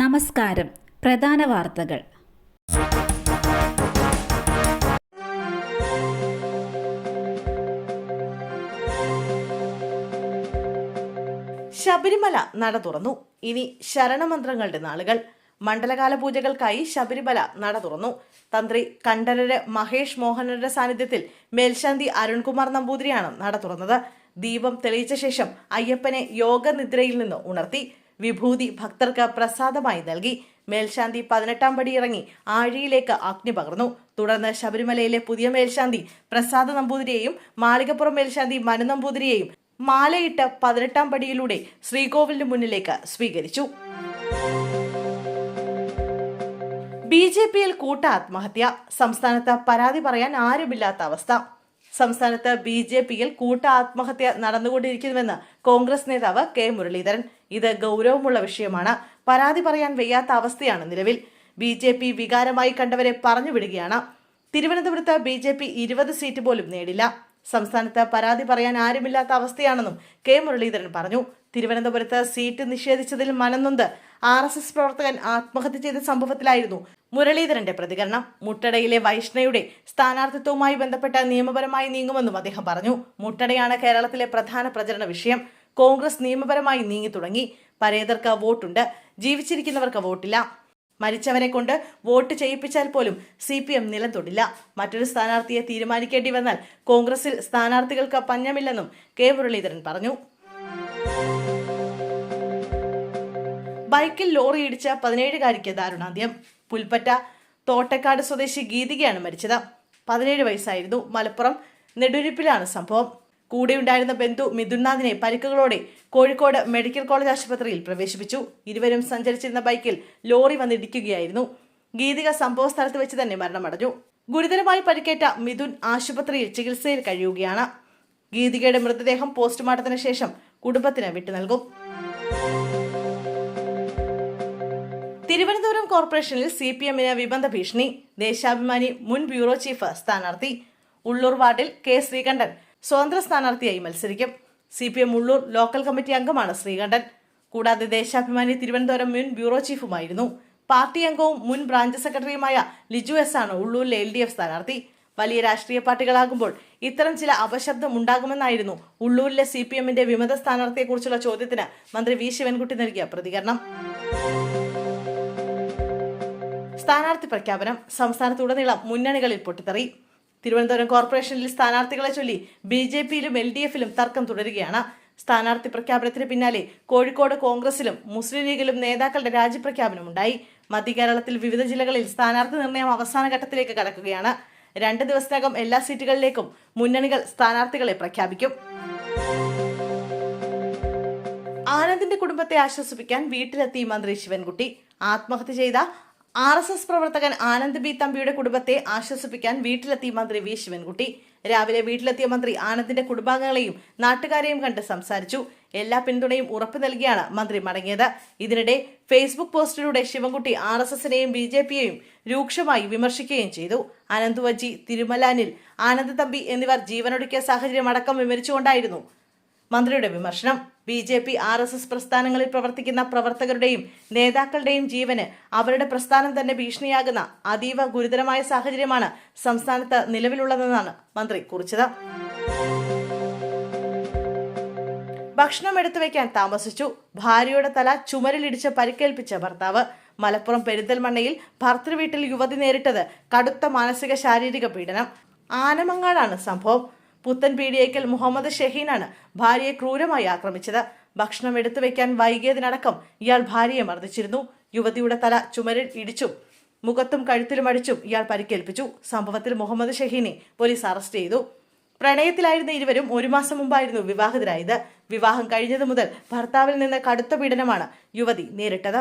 നമസ്കാരം. പ്രധാന വാർത്തകൾ. ശബരിമല നട തുറന്നു. ഇനി ശരണമന്ത്രങ്ങളുടെ നാളുകൾ. മണ്ഡലകാല പൂജകൾക്കായി ശബരിമല നട തുറന്നു. തന്ത്രി കണ്ഠരര് മഹേഷ് മോഹനരുടെ സാന്നിധ്യത്തിൽ മേൽശാന്തി അരുൺകുമാർ നമ്പൂതിരിയാണ് നട തുറന്നത്. ദീപം തെളിയിച്ച ശേഷം അയ്യപ്പനെ യോഗനിദ്രയിൽ നിന്ന് ഉണർത്തി. വിഭൂതി ഭക്തർക്ക് പ്രസാദമായി നൽകി. മേൽശാന്തി പതിനെട്ടാം പടി ഇറങ്ങി ആഴിയിലേക്ക് അഗ്നി പകർന്നു. തുടർന്ന് ശബരിമലയിലെ പുതിയ മേൽശാന്തി പ്രസാദ നമ്പൂതിരിയെയും മാളികപ്പുറം മേൽശാന്തി മനു നമ്പൂതിരിയെയും മാലയിട്ട് പതിനെട്ടാം പടിയിലൂടെ ശ്രീകോവിലിന് മുന്നിലേക്ക് സ്വീകരിച്ചു. ബി ജെ പിയിൽ കൂട്ട ആത്മഹത്യ. സംസ്ഥാനത്ത് പരാതി പറയാൻ ആരുമില്ലാത്ത അവസ്ഥ. സംസ്ഥാനത്ത് ബി ജെ പിയിൽ കൂട്ട ആത്മഹത്യ നടന്നുകൊണ്ടിരിക്കുന്നുവെന്ന് കോൺഗ്രസ് നേതാവ് കെ മുരളീധരൻ. ഇത് ഗൗരവമുള്ള വിഷയമാണ്. പരാതി പറയാൻ വയ്യാത്ത അവസ്ഥയാണ് നിലവിൽ. ബി ജെ പി വികാരമായി കണ്ടവരെ പറഞ്ഞുവിടുകയാണ്. തിരുവനന്തപുരത്ത് ബി ജെ പി ഇരുപത് സീറ്റ് പോലും നേടില്ല. സംസ്ഥാനത്ത് പരാതി പറയാൻ ആരുമില്ലാത്ത അവസ്ഥയാണെന്നും കെ മുരളീധരൻ പറഞ്ഞു. തിരുവനന്തപുരത്ത് സീറ്റ് നിഷേധിച്ചതിൽ മനംനൊന്ത് ആർ എസ് എസ് പ്രവർത്തകൻ ആത്മഹത്യ ചെയ്ത സംഭവത്തിലായിരുന്നു മുരളീധരന്റെ പ്രതികരണം. മുട്ടടയിലെ വൈഷ്ണയുടെ സ്ഥാനാർത്ഥിത്വവുമായി ബന്ധപ്പെട്ട നിയമപരമായി നീങ്ങുമെന്നും അദ്ദേഹം പറഞ്ഞു. മുട്ടടയാണ് കേരളത്തിലെ പ്രധാന പ്രചരണ വിഷയം. കോൺഗ്രസ് നിയമപരമായി നീങ്ങി തുടങ്ങി. പരേതർക്ക് വോട്ടുണ്ട്. ജീവിച്ചിരിക്കുന്നവർക്ക് വോട്ടില്ല. മരിച്ചവരെ കൊണ്ട് വോട്ട് ചെയ്യിപ്പിച്ചാൽ പോലും സി പി എം നിലം തൊടില്ല മറ്റൊരു സ്ഥാനാർത്ഥിയെ തീരുമാനിക്കേണ്ടി വന്നാൽ കോൺഗ്രസിൽ സ്ഥാനാർത്ഥികൾക്ക് പഞ്ഞമില്ലെന്നും കെ മുരളീധരൻ പറഞ്ഞു. ബൈക്കിൽ ലോറി ഇടിച്ച പതിനേഴുകാരിക്ക് ദാരുണാന്ത്യം. പുൽപ്പറ്റ തോട്ടക്കാട് സ്വദേശി ഗീതികയാണ് മരിച്ചത്. പതിനേഴ് വയസ്സായിരുന്നു. മലപ്പുറം നെടുരിപ്പിലാണ് സംഭവം. കൂടെയുണ്ടായിരുന്ന ബന്ധു മിഥുൻനാഥിനെ പരിക്കുകളോടെ കോഴിക്കോട് മെഡിക്കൽ കോളേജ് ആശുപത്രിയിൽ പ്രവേശിപ്പിച്ചു. ഇരുവരും സഞ്ചരിച്ചിരുന്ന ബൈക്കിൽ ലോറി വന്നിടിക്കുകയായിരുന്നു. ഗീതിക സംഭവ സ്ഥലത്ത് വെച്ച് തന്നെ മരണമടഞ്ഞു. ഗുരുതരമായി പരിക്കേറ്റ മിഥുൻ ആശുപത്രിയിൽ ചികിത്സയിൽ കഴിയുകയാണ്. ഗീതികയുടെ മൃതദേഹം പോസ്റ്റ്മോർട്ടത്തിന് ശേഷം കുടുംബത്തിന് വിട്ടു നൽകും തിരുവനന്തപുരം കോർപ്പറേഷനിൽ സി പി എമ്മിന് വിബന്ധ ഭീഷണി. ദേശാഭിമാനി മുൻ ബ്യൂറോ ചീഫ് സ്ഥാനാർത്ഥി. ഉള്ളൂർ വാർഡിൽ കെ ശ്രീകണ്ഠൻ സ്വതന്ത്ര സ്ഥാനാർത്ഥിയായി മത്സരിക്കും. C P M Ulloor local committee അംഗമാണ് ശ്രീകണ്ഠൻ. കൂടാതെ ദേശാഭിമാനി തിരുവനന്തപുരം മുൻ ബ്യൂറോ ചീഫുമായിരുന്നു. പാർട്ടി അംഗവും മുൻ ബ്രാഞ്ച് സെക്രട്ടറിയുമായ ലിജു എസ് ആണ് ഉള്ളൂരിലെ എൽ ഡി എഫ് സ്ഥാനാർത്ഥി. വലിയ രാഷ്ട്രീയ പാർട്ടികളാകുമ്പോൾ ഇത്തരം ചില അപശബ്ദം ഉണ്ടാകുമെന്നായിരുന്നു ഉള്ളൂരിലെ സി പി എമ്മിന്റെ വിമത സ്ഥാനാർത്ഥിയെക്കുറിച്ചുള്ള ചോദ്യത്തിന് മന്ത്രി വി ശിവൻകുട്ടി നൽകിയ പ്രതികരണം. സ്ഥാനാർത്ഥി പ്രഖ്യാപനം സംസ്ഥാനത്തുടനീളം മുന്നണികളിൽ പൊട്ടിത്തെറി. തിരുവനന്തപുരം കോർപ്പറേഷനിൽ സ്ഥാനാർത്ഥികളെ ചൊല്ലി ബി ജെ പിയിലും എൽ ഡി എഫിലും തർക്കം തുടരുകയാണ്. സ്ഥാനാർത്ഥി പ്രഖ്യാപനത്തിന് പിന്നാലെ കോഴിക്കോട് കോൺഗ്രസിലും മുസ്ലിം ലീഗിലും നേതാക്കളുടെ രാജിപ്രഖ്യാപനമുണ്ടായി മധ്യ കേരളത്തിൽ വിവിധ ജില്ലകളിൽ സ്ഥാനാർത്ഥി നിർണയം അവസാന ഘട്ടത്തിലേക്ക് കടക്കുകയാണ്. രണ്ട് ദിവസത്തിനകം എല്ലാ സീറ്റുകളിലേക്കും മുന്നണികൾ സ്ഥാനാർത്ഥികളെ പ്രഖ്യാപിക്കും. ആനന്ദിന്റെ കുടുംബത്തെ ആശ്വസിപ്പിക്കാൻ വീട്ടിലെത്തി മന്ത്രി ശിവൻകുട്ടി. ആത്മഹത്യ ചെയ്ത ആർ എസ് എസ് പ്രവർത്തകൻ ആനന്ദ് ബി തമ്പിയുടെ കുടുംബത്തെ ആശ്വസിപ്പിക്കാൻ വീട്ടിലെത്തിയ മന്ത്രി വി ശിവൻകുട്ടി. രാവിലെ വീട്ടിലെത്തിയ മന്ത്രി ആനന്ദിന്റെ കുടുംബാംഗങ്ങളെയും നാട്ടുകാരെയും കണ്ട് സംസാരിച്ചു. എല്ലാ പിന്തുണയും ഉറപ്പു നൽകിയാണ് മന്ത്രി മടങ്ങിയത്. ഇതിനിടെ ഫേസ്ബുക്ക് പോസ്റ്റിലൂടെ ശിവൻകുട്ടി ആർ എസ് എസിനെയും ബി ജെ പിയെയും രൂക്ഷമായി വിമർശിക്കുകയും ചെയ്തു. അനന്തുവജി തിരുമലാനിൽ ആനന്ദ് തമ്പി എന്നിവർ ജീവനൊടുക്കിയ സാഹചര്യം അടക്കം വിവരിച്ചുകൊണ്ടായിരുന്നു മന്ത്രിയുടെ വിമർശനം. B J P R S S പ്രസ്ഥാനങ്ങളിൽ പ്രവർത്തിക്കുന്ന പ്രവർത്തകരുടെയും നേതാക്കളുടെയും ജീവന് അവരുടെ പ്രസ്ഥാനം തന്നെ ഭീഷണിയാകുന്ന അതീവ ഗുരുതരമായ സാഹചര്യമാണ് സംസ്ഥാനത്ത് നിലവിലുള്ളതെന്നാണ് മന്ത്രി കുറിച്ചത്. ഭക്ഷണം എടുത്തു താമസിച്ചു. ഭാര്യയുടെ തല ചുമരിലിടിച്ച് പരിക്കേൽപ്പിച്ച ഭർത്താവ്. മലപ്പുറം പെരിന്തൽമണ്ണയിൽ ഭർത്തൃവീട്ടിൽ യുവതി നേരിട്ടത് കടുത്ത മാനസിക ശാരീരിക പീഡനം. ആനമങ്ങാടാണ് സംഭവം. പുത്തൻ പീഡിയേക്കൽ മുഹമ്മദ് ഷഹീനാണ് ഭാര്യയെ ക്രൂരമായി ആക്രമിച്ചത്. ഭക്ഷണം എടുത്തു വെക്കാൻ വൈകിയതിനടക്കം ഇയാൾ ഭാര്യയെ മർദ്ദിച്ചിരുന്നു. യുവതിയുടെ തല ചുമരിൽ ഇടിച്ചും. മുഖത്തും കഴുത്തിലും അടിച്ചും ഇയാൾ പരിക്കേൽപ്പിച്ചു. സംഭവത്തിൽ മുഹമ്മദ് ഷഹീനെ പോലീസ് അറസ്റ്റ് ചെയ്തു. പ്രണയത്തിലായിരുന്ന ഇരുവരും ഒരു മാസം മുമ്പായിരുന്നു വിവാഹിതരായത്. വിവാഹം കഴിഞ്ഞതു മുതൽ ഭർത്താവിൽ നിന്ന് കടുത്ത പീഡനമാണ് യുവതി നേരിട്ടത്.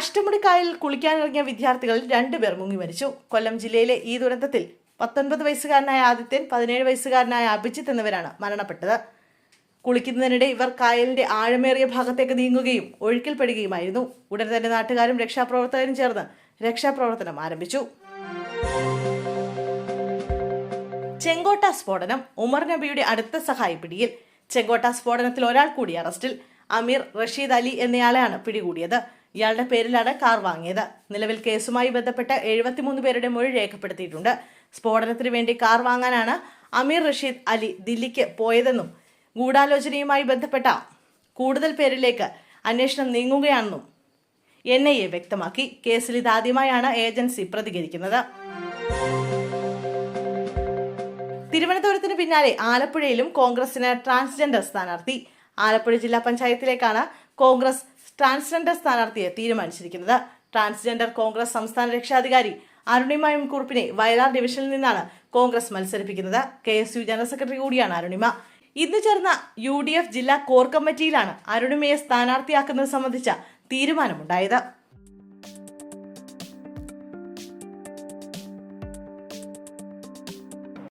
അഷ്ടമുടിക്കായൽ കുളിക്കാനിറങ്ങിയ വിദ്യാർത്ഥികളിൽ രണ്ടുപേർ മുങ്ങി മരിച്ചു. കൊല്ലം ജില്ലയിലെ ഈ ദുരന്തത്തിൽ പത്തൊൻപത് വയസ്സുകാരനായ ആദിത്യൻ പതിനേഴ് വയസ്സുകാരനായ അഭിജിത്ത് എന്നിവരാണ് മരണപ്പെട്ടത്. കുളിക്കുന്നതിനിടെ ഇവർ കായലിന്റെ ആഴമേറിയ ഭാഗത്തേക്ക് നീങ്ങുകയും ഒഴുക്കിൽപ്പെടുകയുമായിരുന്നു. ഉടൻ തന്നെ നാട്ടുകാരും രക്ഷാപ്രവർത്തകരും ചേർന്ന് രക്ഷാപ്രവർത്തനം ആരംഭിച്ചു. ചെങ്കോട്ട സ്ഫോടനം ഉമർ നബിയുടെ അടുത്ത സഹായി പിടിയിൽ. ചെങ്കോട്ട സ്ഫോടനത്തിൽ ഒരാൾ കൂടി അറസ്റ്റിൽ. അമീർ റഷീദ് അലി എന്നയാളെയാണ് പിടികൂടിയത്. ഇയാളുടെ പേരിലാണ് കാർ വാങ്ങിയത്. നിലവിൽ കേസുമായി ബന്ധപ്പെട്ട എഴുപത്തിമൂന്ന് പേരുടെ മൊഴി രേഖപ്പെടുത്തിയിട്ടുണ്ട്. സ്ഫോടനത്തിന് വേണ്ടി കാർ വാങ്ങാനാണ് അമീർ റഷീദ് അലി ദില്ലിക്ക് പോയതെന്നും ഗൂഢാലോചനയുമായി ബന്ധപ്പെട്ട കൂടുതൽ പേരിലേക്ക് അന്വേഷണം നീങ്ങുകയാണെന്നും എൻ ഐ എ വ്യക്തമാക്കി. കേസിൽ ഇതാദ്യമായാണ് ഏജൻസി പ്രതികരിക്കുന്നത്. തിരുവനന്തപുരത്തിന് പിന്നാലെ ആലപ്പുഴയിലും കോൺഗ്രസിന് ട്രാൻസ്ജെൻഡർ സ്ഥാനാർത്ഥി. ആലപ്പുഴ ജില്ലാ പഞ്ചായത്തിലേക്കാണ് കോൺഗ്രസ് ട്രാൻസ്ജെൻഡർ സ്ഥാനാർത്ഥിയെ തീരുമാനിച്ചിരിക്കുന്നത്. ട്രാൻസ്ജെൻഡർ കോൺഗ്രസ് സംസ്ഥാന രക്ഷാധികാരി അരുണിമ എം കുറുപ്പിനെ വയലാർ ഡിവിഷനിൽ നിന്നാണ് Congress മത്സരിപ്പിക്കുന്നത്. K S U general secretary കൂടിയാണ് അരുണിമ. ഇന്ന് ചേർന്ന യു ഡി എഫ് ജില്ലാ കോർ കമ്മിറ്റിയിലാണ് അരുണിമയെ സ്ഥാനാർത്ഥിയാക്കുന്നത് സംബന്ധിച്ച തീരുമാനമുണ്ടായത്.